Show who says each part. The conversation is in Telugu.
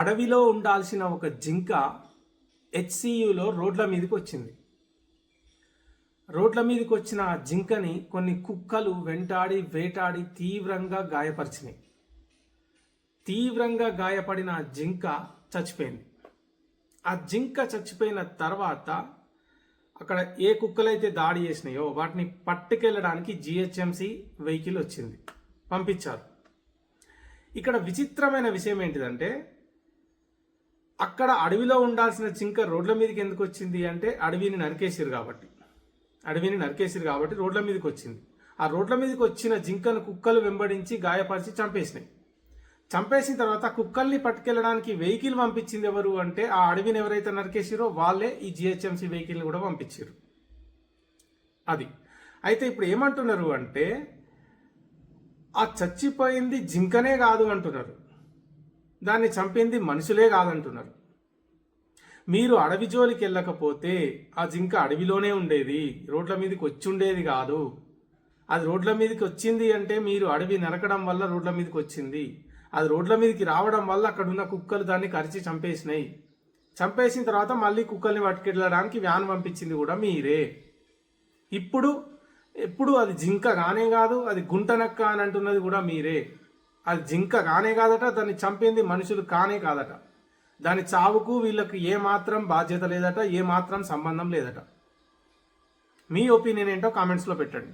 Speaker 1: అడవిలో ఉండాల్సిన ఒక జింక హెచ్సియులో రోడ్ల మీదకి వచ్చింది. రోడ్ల మీదకి వచ్చిన ఆ జింకని కొన్ని కుక్కలు వెంటాడి వేటాడి తీవ్రంగా గాయపరిచినాయి. తీవ్రంగా గాయపడిన ఆ జింక చచ్చిపోయింది. ఆ జింక చచ్చిపోయిన తర్వాత అక్కడ ఏ కుక్కలైతే దాడి చేసినాయో వాటిని పట్టుకెళ్ళడానికి జిహెచ్ఎంసి వెహికల్ వచ్చింది. పంపించారు. ఇక్కడ విచిత్రమైన విషయం ఏంటిదంటే అక్కడ అడవిలో ఉండాల్సిన జింక రోడ్ల మీదకి ఎందుకు వచ్చింది అంటే అడవిని నరికేసిరు కాబట్టి. అడవిని నరికేసిరు కాబట్టి రోడ్ల మీదకి వచ్చింది. ఆ రోడ్ల మీదకి వచ్చిన జింకను కుక్కలు వెంబడించి గాయపరిచి చంపేసినాయి. చంపేసిన తర్వాత కుక్కల్ని పట్టుకెళ్ళడానికి వెహికల్ పంపించింది ఎవరు అంటే ఆ అడవిని ఎవరైతే నరికేసిరో వాళ్ళే ఈ జిహెచ్ఎంసీ వెహికల్ని కూడా పంపించారు అది. అయితే ఇప్పుడు ఏమంటున్నారు అంటే ఆ చచ్చిపోయింది జింకనే కాదు అంటున్నారు. దాన్ని చంపింది మనుషులే కాదంటున్నారు. మీరు అడవి జోలికి వెళ్ళకపోతే ఆ జింక అడవిలోనే ఉండేది రోడ్ల మీదకి వచ్చి ఉండేది కాదు. అది రోడ్ల మీదకి వచ్చింది అంటే మీరు అడవి నరకడం వల్ల రోడ్ల మీదకి వచ్చింది. అది రోడ్ల మీదకి రావడం వల్ల అక్కడ ఉన్న కుక్కలు దాన్ని కరిచి చంపేసినాయి. చంపేసిన తర్వాత మళ్ళీ కుక్కల్ని పట్టుకెళ్ళడానికి వ్యాన్ పంపించింది కూడా మీరే. ఇప్పుడు ఎప్పుడు అది జింక కానే కాదు అది గుంటనక్క అని అంటున్నది కూడా మీరే. అది జింక కానే కాదట దాన్ని చంపింది మనుషులు కానే కాదట. దాని చావుకు వీళ్ళకి ఏ మాత్రం బాధ్యత లేదట ఏ మాత్రం సంబంధం లేదట. మీ ఒపీనియన్ ఏంటో కామెంట్స్లో పెట్టండి.